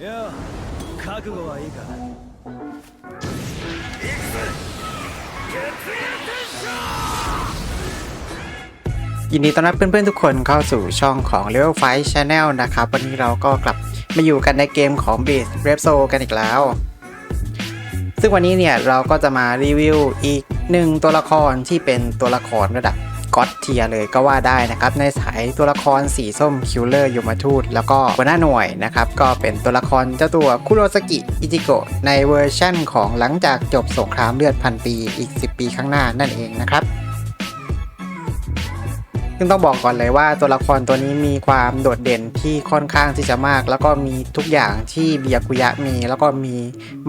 いや覚悟はいいか ยินดีต้อนรับเพื่อนๆทุกคนเข้าสู่ช่องของ Level 5 Channel นะครับ วันนี้เราก็กลับมาอยู่กันในเกมของ b e a s t r e p s o กันอีกแล้ว ซึ่งวันนี้เนี่ยเราก็จะมารีวิวอีกหนึ่งตัวละครที่เป็นตัวละครระดับ ก็อตเทียเลยก็ว่าได้นะครับ ในสายตัวละครสีส้มคิลเลอร์ยูมทูตแล้วก็หัวหน้าหน่วยนะครับ ก็เป็นตัวละครเจ้าตัวคุโรสกิอิจิโกะในเวอร์ชั่นของหลังจากจบสงครามเลือดพันปีอีก 10 ปีข้างหน้านั่นเองนะครับ ซึ่งต้องบอกก่อนเลยว่าตัวละครตัวนี้มีความโดดเด่นที่ค่อนข้างที่จะมาก แล้วก็มีทุกอย่างที่เบียกุยะมี แล้วก็มี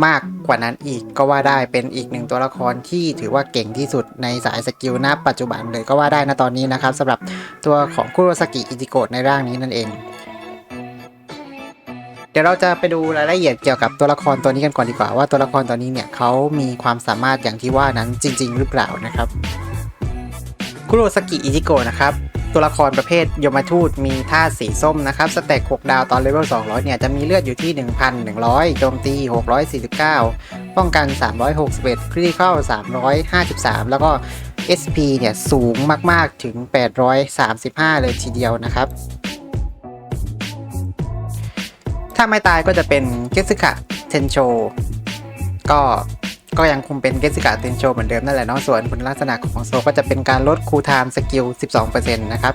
มากกว่านั้นอีกก็ว่าได้เป็นอีกหนึ่งตัวละครที่ถือว่าเก่งที่สุดในสายสกิลณปัจจุบันเลยก็ว่าได้นะตอนนี้นะครับสำหรับตัวของคุโรสกิอิจิโกะในร่างนี้นั่นเองเดี๋ยวเราจะไปดูรายละเอียดเกี่ยวกับตัวละครตัวนี้กันก่อนดีกว่าว่าตัวละครตัวนี้เนี่ยเขามีความสามารถอย่างที่ว่านั้นจริง ๆ หรือเปล่านะครับ คุโรสกิอิจิโกะนะครับ ตัวละครประเภทยมทูตมีท่าสีส้มนะครับ สเต็ก6ดาวตอนเลเวล 200 เนี่ย จะมีเลือดอยู่ที่ 1,100 โจมตี 649 ป้องกัน 361 คริติคอล353 แล้วก็ SP เนี่ย สูงมาก ๆ ถึง 835 เลยทีเดียวนะครับ ถ้าไม่ตายก็จะเป็นเกสึกะเทนโช ก็ ก็ยังคงเป็นเกสิกาเทนโชเหมือนเดิมนั่นแหละเนาะส่วนคุณลักษณะของโซก็จะเป็นการลดคูลไทม์สกิล 12%นะครับ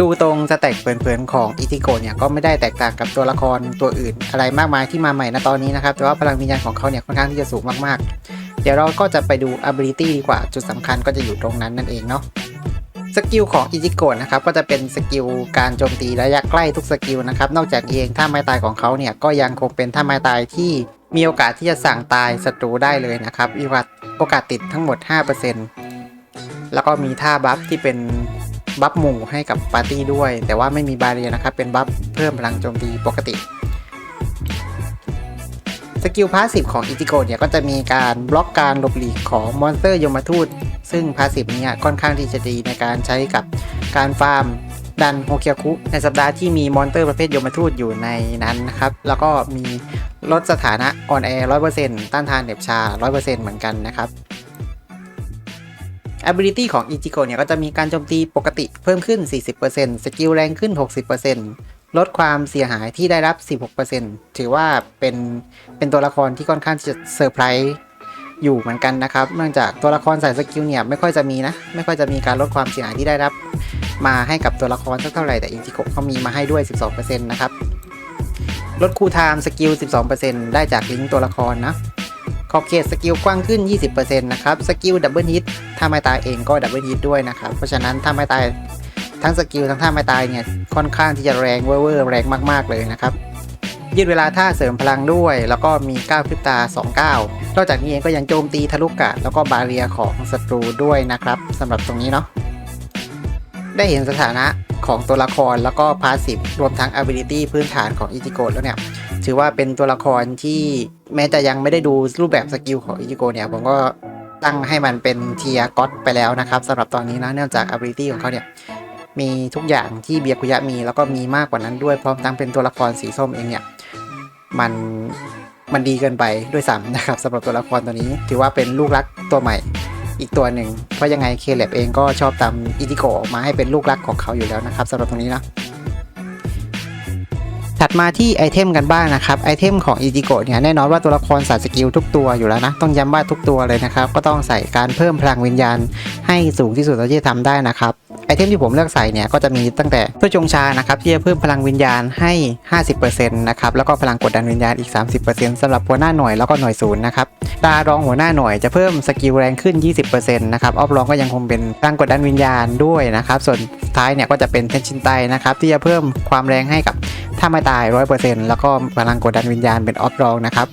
ดูตรงสแต็กเผินๆของอิติโกะเนี่ยก็ไม่ได้แตกต่างกับตัวละครตัวอื่น อะไรมากมายที่มาใหม่นะตอนนี้นะครับ แต่ว่าพลังวิญญาณของเขาเนี่ยค่อนข้างที่จะสูงมากๆ เดี๋ยวเราก็จะไปดู ability ดีกว่าจุดสำคัญก็จะอยู่ตรงนั้นนั่นเองเนาะ สกิลของอิจิโกะนะครับก็จะเป็นสกิลการโจมตีระยะใกล้ทุกสกิลนะครับนอกจากเองท่าไม้ตายของเขาเนี่ยก็ยังคงเป็นท่าไม้ตายที่มีโอกาสที่จะสั่งตายศัตรูได้เลยนะครับมีโอกาสติดทั้งหมด 5%แล้วก็มีท่าบัฟที่เป็นบัฟหมู่ให้กับปาร์ตี้ด้วย แต่ว่าไม่มีบาเรียนะครับเป็นบัฟเพิ่มพลังโจมตีปกติ สกิลพาสซีฟของอิจิโกะเนี่ยก็จะมีการบล็อกการหลบหลีกของมอนสเตอร์ยมทูต ซึ่งพาสซีฟนี่ยค่อนข้างที่จะดีในการใช้กับการฟาร์มดันโฮเคียคุ ในสัปดาห์ที่มีมอนสเตอร์ประเภทยมทูตอยู่ในนั้นนะครับ แล้วก็มีลดสถานะออนแอร์100%ต้านทานเหน็บชา100%เปอร์เซ็นต์เหมือนกันนะครับ ability ของอิจิโกะเนี่ยก็จะมีการโจมตีปกติเพิ่มขึ้น 40%สกิลแรงขึ้น 60% ลดความเสียหายที่ได้รับ 16%ถือว่าเป็นเป็นตัวละครที่ค่อนข้างจะเซอร์ไพรส์อยู่เหมือนกันนะครับ เนื่องจากตัวละครใส่สกิลเนี่ยไม่ค่อยจะมีนะ ไม่ค่อยจะมีการลดความเสียหายที่ได้รับมาให้กับตัวละครสักเท่าไหร่แต่อิจิโกะเขามีมาให้ด้วย 12%นะครับ ลดคูลไทม์สกิล 12%ได้จากลิงก์ตัวละครนะขอบเขตสกิลกว้างขึ้น 20%นะครับ สกิลดับเบิลฮิตถ้าไม่ตายเองก็ดับเบิลฮิตด้วยนะครับ เพราะฉะนั้นถ้าไม่ตาย ทั้งสกิลทั้งท่าไม่ตายเนี่ยค่อนข้างที่จะแรงเวอร์แรงมากๆเลยนะครับยืดเวลาท่าเสริมพลังด้วย แล้วก็มีก้าวพิบตา2ก้านอกจากนี้เองก็ยังโจมตีทะลุกะ แล้วก็บาเรียของศัตรูด้วยนะครับสำหรับตรงนี้เนาะได้เห็นสถานะของตัวละครแล้วก็พาสซีฟรวมทั้ง ability พื้นฐานของอิจิโกะแล้วเนี่ย ถือว่าเป็นตัวละครที่แม้จะยังไม่ได้ดูรูปแบบสกิลของอิจิโกะเนี่ย ผมก็ตั้งให้มันเป็นเทียก็อตไปแล้วนะครับสำหรับตอนนี้นะเนื่องจาก ability ของเขาเนี่ย มีทุกอย่างที่เบียกุยะมี แล้วก็มีมากกว่านั้นด้วยพร้อมทั้งเป็นตัวละครสีส้มเองเนี่ยมันมันดีเกินไปด้วยซ้ำนะครับสำหรับตัวละครตัวนี้ ถือว่าเป็นลูกรักตัวใหม่อีกตัวหนึ่งเพราะยังไงเคเลบเองก็ชอบตามอิติโกออกมาให้เป็นลูกรักของเขาอยู่แล้วนะครับสำหรับตรงนี้นะ ถัดมาที่ไอเทมกันบ้างนะครับไอเทมของอิจิโกะเนี่ยแน่นอนว่าตัวละครใส่สกิลทุกตัวอยู่แล้วนะ ต้องย้ำว่าทุกตัวเลยนะครับ ก็ต้องใส่การเพิ่มพลังวิญญาณให้สูงที่สุดเท่าที่จะทำได้นะครับไอเทมที่ผมเลือกใส่เนี่ยก็จะมีตั้งแต่เพื่อจงชานะครับที่จะเพิ่มพลังวิญญาณให้ 50%นะครับแล้วก็พลังกดดันวิญญาณอีก 30%สำหรับหัวหน้าหน่วยแล้วก็หน่วยศูนย์นะครับดารองหัวหน้าหน่วยจะเพิ่มสกิลแรงขึ้น 20%นะครับออฟรองก็ยังคงเป็นพลังกดดันวิญญาณด้วยนะครับส่วนท้ายเนี่ยก็จะเป็นเทนชินไตนะครับที่จะเพิ่มความแรงให้กับ ถ้าไม่ตาย 100%แล้วก็พลังกดดันวิญญาณเป็นออฟรองนะครับ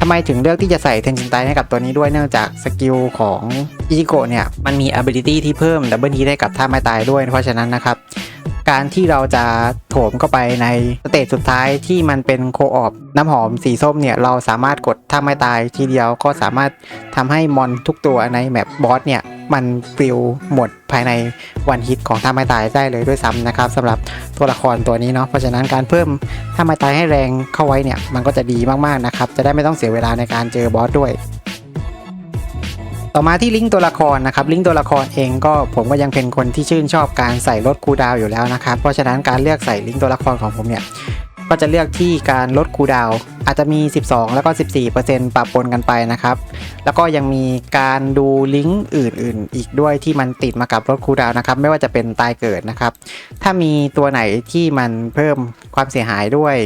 ทำไมถึงเลือกที่จะใส่เทนชินไตให้กับตัวนี้ด้วยเนื่องจากสกิลของอิจิโกะเนี่ย มันมี ability ที่เพิ่มดับเบิลฮีได้กับท่าไม่ตายด้วย เพราะฉะนั้นนะครับ การที่เราจะโถมเข้าไปในสเตจสุดท้ายที่มันเป็นโคออบน้ำหอมสีส้มเนี่ย เราสามารถกดถ้าไม่ตายทีเดียวก็สามารถทำให้มอนทุกตัวในแมปบอสเนี่ย มันปลิวหมดภายในวันฮิตของท่าไม่ตายได้เลยด้วยซ้ำนะครับสำหรับตัวละครตัวนี้เนาะเพราะฉะนั้นการเพิ่มท่าไม่ตายให้แรงเข้าไว้เนี่ย มันก็จะดีมากๆนะครับ จะได้ไม่ต้องเสียเวลาในการเจอบอสด้วย ต่อมาที่ลิงก์ตัวละครนะครับลิงก์ตัวละครเองก็ผมก็ยังเป็นคนที่ชื่นชอบการใส่ลดคูดาวอยู่แล้วนะครับเพราะฉะนั้นการเลือกใส่ลิงก์ตัวละครของผมเนี่ยก็จะเลือกที่การลดคูดาวอาจจะมี 12 แล้วก็ 14%ปรับปนกันไปนะครับ แล้วก็ยังมีการดูลิงก์อื่นๆ อีกด้วยที่มันติดมากับลดคูดาวนะครับ ไม่ว่าจะเป็นตายเกิดนะครับ ถ้ามีตัวไหนที่มันเพิ่มความเสียหายด้วย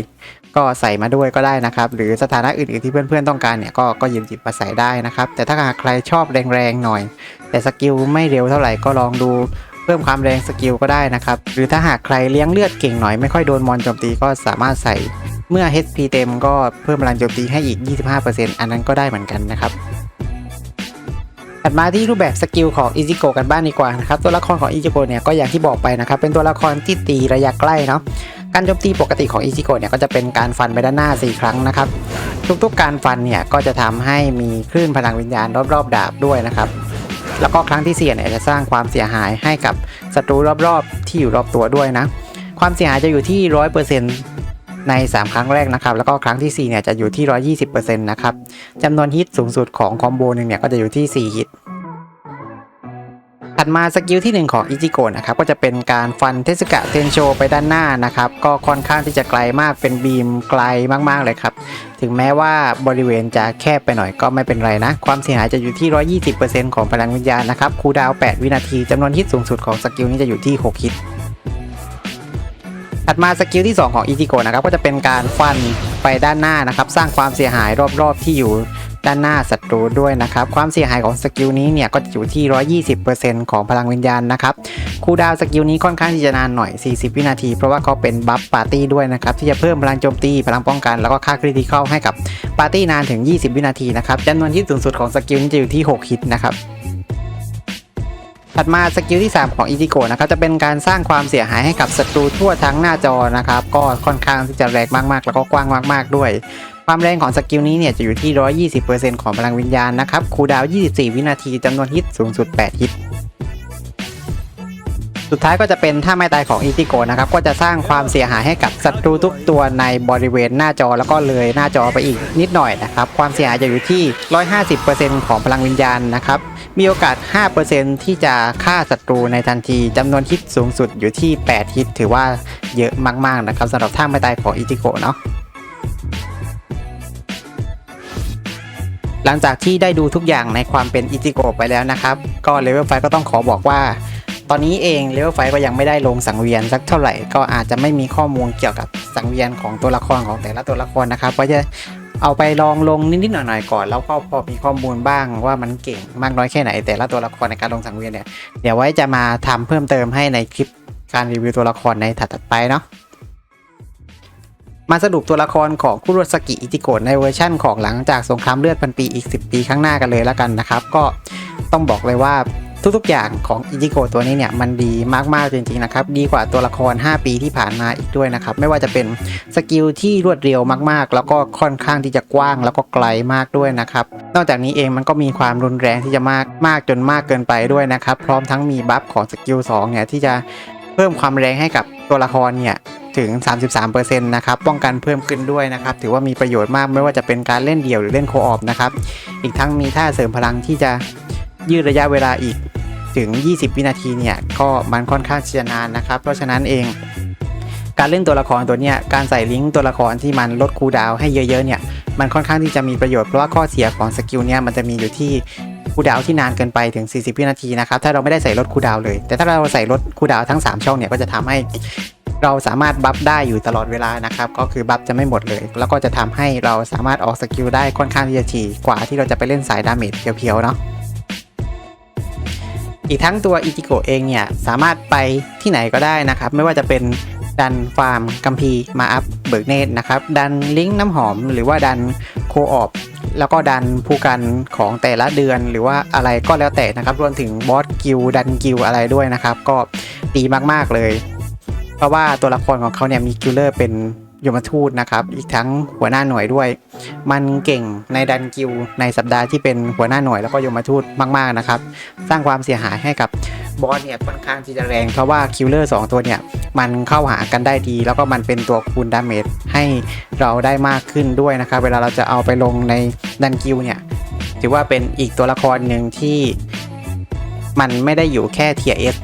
ก็ใส่มาด้วยก็ได้นะครับ หรือสถานะอื่นๆที่เพื่อนๆต้องการเนี่ยก็ก็หยิบหยิบมาใส่ได้นะครับ แต่ถ้าหากใครชอบแรงๆหน่อย แต่สกิลไม่เร็วเท่าไหร่ก็ลองดูเพิ่มความแรงสกิลก็ได้นะครับ หรือถ้าหากใครเลี้ยงเลือดเก่งหน่อยไม่ค่อยโดนมอนโจมตีก็สามารถใส่เมื่อ HP เต็มก็เพิ่มพลังโจมตีให้อีก 25%อันนั้นก็ได้เหมือนกันนะครับถัดมาที่รูปแบบสกิลของอิจิโกกันบ้างดีกว่านะครับตัวละครของอิจิโกเนี่ยก็อย่างที่บอกไปนะครับเป็นตัวละครที่ตีระยะใกล้เนาะ การโจมตีปกติของอิจิโกะเนี่ยก็จะเป็นการฟันไปด้านหน้า 4 ครั้งนะครับ ทุกๆการฟันเนี่ยก็จะทำให้มีคลื่นพลังวิญญาณรอบๆ ดาบด้วยนะครับ แล้วก็ครั้งที่เสียเนี่ยจะสร้างความเสียหายให้กับศัตรูรอบๆ ที่อยู่รอบตัวด้วยนะ ความเสียหายจะอยู่ที่ 100%ใน 3 ครั้งแรกนะครับ แล้วก็ครั้งที่4เนี่ยจะอยู่ที่ 120%นะครับจำนวนฮิตสูงสุดของคอมโบหนึ่งเนี่ยก็จะอยู่ที่ 4 ฮิต ถัดมาสกิลที่ 1 ของอิจิโกะนะครับก็จะเป็นการฟันเทสกะเทนโชไปด้านหน้านะครับก็ค่อนข้างที่จะไกลมากเป็นบีมไกลมากๆเลยครับ ถึงแม้ว่าบริเวณจะแคบไปหน่อยก็ไม่เป็นไรนะ ความเสียหายจะอยู่ที่ 120%ของพลังวิญญาณนะครับคูดาว 8 วินาทีจำนวนฮิตสูงสุดของสกิลนี้จะอยู่ที่ 6 ฮิตถัดมาสกิลที่ 2 ของอิจิโกะนะครับก็จะเป็นการฟันไปด้านหน้านะครับ สร้างความเสียหายรอบๆที่อยู่ ด้านหน้าศัตรูด้วยนะครับ ความเสียหายของสกิลนี้เนี่ยก็อยู่ที่ 120%ของพลังวิญญาณนะครับคูดาวสกิลนี้ค่อนข้างที่จะนานหน่อย 40 วินาที เพราะว่าเขาเป็นบัฟปาร์ตี้ด้วยนะครับที่จะเพิ่มพลังโจมตีพลังป้องกันแล้วก็ค่าคริติคอลให้กับปาร์ตี้นานถึง 20 วินาทีนะครับจำนวนฮิตสูงสุดของสกิลนี้จะอยู่ที่ 6 ฮิตนะครับถัดมาสกิลที่ 3 ของอิจิโกะนะครับจะเป็นการสร้างความเสียหายให้กับศัตรูทั่วทั้งหน้าจอนะครับ ก็ค่อนข้างที่จะแรงมากๆ แล้วก็กว้างมาก ๆ ด้วย ความแรงของสกิลนี้เนี่ยจะอยู่ที่ 120%ของพลังวิญญาณนะครับ คูดาว 24 วินาทีจำนวนฮิตสูงสุด 8 ฮิต สุดท้ายก็จะเป็นท่าไม่ตายของอิติโกะนะครับ ก็จะสร้างความเสียหายให้กับศัตรูทุกตัวในบริเวณหน้าจอแล้วก็เลยหน้าจอไปอีกนิดหน่อยนะครับ ความเสียหายจะอยู่ที่ 150%ของพลังวิญญาณนะครับ มีโอกาส 5%ที่จะฆ่าศัตรูในทันทีจำนวนฮิตสูงสุดอยู่ที่ 8 ฮิต ถือว่าเยอะมากๆนะครับสำหรับท่าไม่ตายของอิติโกะเนาะ หลังจากที่ได้ดูทุกอย่างในความเป็นอิจิโกะไปแล้วนะครับ ก็เลเวลไฟก็ต้องขอบอกว่า ตอนนี้เองเลเวลไฟก็ยังไม่ได้ลงสังเวียนสักเท่าไหร่ก็อาจจะไม่มีข้อมูลเกี่ยวกับสังเวียนของตัวละครของแต่ละตัวละครนะครับก็จะเอาไปลองลงนิดๆหน่อยๆก่อน แล้วก็พอมีข้อมูลบ้างว่ามันเก่งมากน้อยแค่ไหน แต่ละตัวละครในการลงสังเวียนเนี่ยเดี๋ยวไว้จะมาทำเพิ่มเติมให้ในคลิปการรีวิวตัวละครในถัดๆไปเนาะ มาสรุปตัวละครของคุโรสกิอิจิโกะในเวอร์ชั่นของหลังจากสงครามเลือดพันปีอีก 10 ปีข้างหน้ากันเลยแล้วกันนะครับ ก็ต้องบอกเลยว่าทุกๆอย่างของอิจิโกะตัวนี้เนี่ยมันดีมากๆจริงๆนะครับ ดีกว่าตัวละคร 5 ปีที่ผ่านมาอีกด้วยนะครับ ไม่ว่าจะเป็นสกิลที่รวดเร็วมากๆ แล้วก็ค่อนข้างที่จะกว้างแล้วก็ไกลมากด้วยนะครับ นอกจากนี้เองมันก็มีความรุนแรงที่จะมากมากจนมากเกินไปด้วยนะครับ พร้อมทั้งมีบัฟของสกิล2เนี่ยที่จะเพิ่มความแรงให้กับตัวละครเนี่ย ถึง 33%นะครับป้องกันเพิ่มขึ้นด้วยนะครับถือว่ามีประโยชน์มากไม่ว่าจะเป็นการเล่นเดี่ยวหรือเล่นโคออฟนะครับอีกทั้งมีท่าเสริมพลังที่จะยืดระยะเวลาอีกถึง 20 วินาทีเนี่ยก็มันค่อนข้างจะนานนะครับ เพราะฉะนั้นเอง การเล่นตัวละครตัวเนี้ยการใส่ลิงก์ตัวละครที่มันลดคูดาวให้เยอะๆเนี่ยมันค่อนข้างที่จะมีประโยชน์เพราะว่าข้อเสียของสกิลเนี่ยมันจะมีอยู่ที่คูดาวที่นานเกินไปถึง 40 วินาทีนะครับ ถ้าเราไม่ได้ใส่ลดคูดาวเลย แต่ถ้าเราใส่ลดคูดาวทั้ง 3 ช่องเนี่ยก็จะทำให้ เราสามารถบัฟได้อยู่ตลอดเวลานะครับ ก็คือบัฟจะไม่หมดเลย แล้วก็จะทำให้เราสามารถออกสกิลได้ค่อนข้างที่จะถี่กว่าที่เราจะไปเล่นสายดาเมจเพียวๆเนาะอีกทั้งตัวอิจิโกเองเนี่ยสามารถไปที่ไหนก็ได้นะครับ ไม่ว่าจะเป็นดันฟาร์มกัมพีมาอัพเบิร์กเนตนะครับ ดันลิงก์น้ำหอม หรือว่าดันโคออฟแล้วก็ดันภูกันของแต่ละเดือนหรือว่าอะไรก็แล้วแต่นะครับ รวมถึงบอสกิลดันกิลอะไรด้วยนะครับ ก็ดีมากๆเลย เพราะว่าตัวละครของเขาเนี่ยมีคิลเลอร์เป็นยมทูตนะครับ อีกทั้งหัวหน้าหน่วยด้วย มันเก่งในดันกิลในสัปดาห์ที่เป็นหัวหน้าหน่วยแล้วก็ยมทูตมากๆนะครับ สร้างความเสียหายให้กับบอสเนี่ยค่อนข้างที่จะแรงเพราะว่าคิลเลอร์สตัวเนี่ยมันเข้าหากันได้ดี แล้วก็มันเป็นตัวคูณดาเมจให้เราได้มากขึ้นด้วยนะครับ เวลาเราจะเอาไปลงในดันกิลเนี่ยถือว่าเป็นอีกตัวละครหนึ่งที่มันไม่ได้อยู่แค่เทียเอส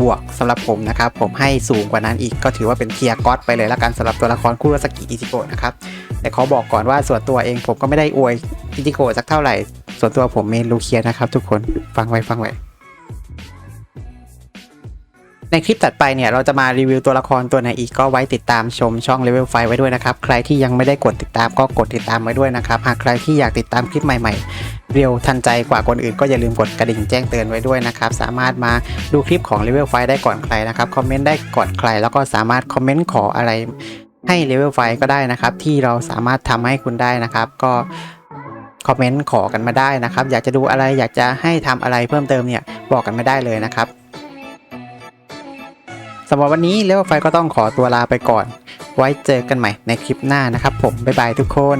บวกสำหรับผมนะครับผมให้สูงกว่านั้นอีกก็ถือว่าเป็นเทียร์ก็อตไปเลยละกันสำหรับตัวละครคุโรสกิอิจิโกะนะครับแต่ขอบอกก่อนว่าส่วนตัวเองผมก็ไม่ได้อวยอิจิโกะสักเท่าไหร่ ส่วนตัวผมเมนลูเคียนะครับ ทุกคนฟังไว้ฟังไว้ในคลิปถัดไปเนี่ยเราจะมารีวิวตัวละครตัวไหนอีกก็ไว้ติดตามชมช่อง Level 5ไว้ด้วยนะครับ ใครที่ยังไม่ได้กดติดตามก็กดติดตามไว้ด้วยนะครับ หากใครที่อยากติดตามคลิปใหม่ๆ เร็วทันใจกว่าคนอื่นก็อย่าลืมกดกระดิ่งแจ้งเตือนไว้ด้วยนะครับ สามารถมาดูคลิปของ Level 5ได้ก่อนใครนะครับคอมเมนต์ได้ก่อนใคร แล้วก็สามารถคอมเมนต์ขออะไรให้ Level 5ก็ได้นะครับ ที่เราสามารถทำให้คุณได้นะครับ ก็คอมเมนต์ขอกันมาได้นะครับ อยากจะดูอะไรอยากจะให้ทำอะไรเพิ่มเติมเนี่ยบอกกันไม่ได้เลยนะครับสำหรับวันนี้เลเวลไฟก็ต้องขอตัวลาไปก่อน ไว้เจอกันใหม่ในคลิปหน้านะครับ ผมบ๊ายบายทุกคน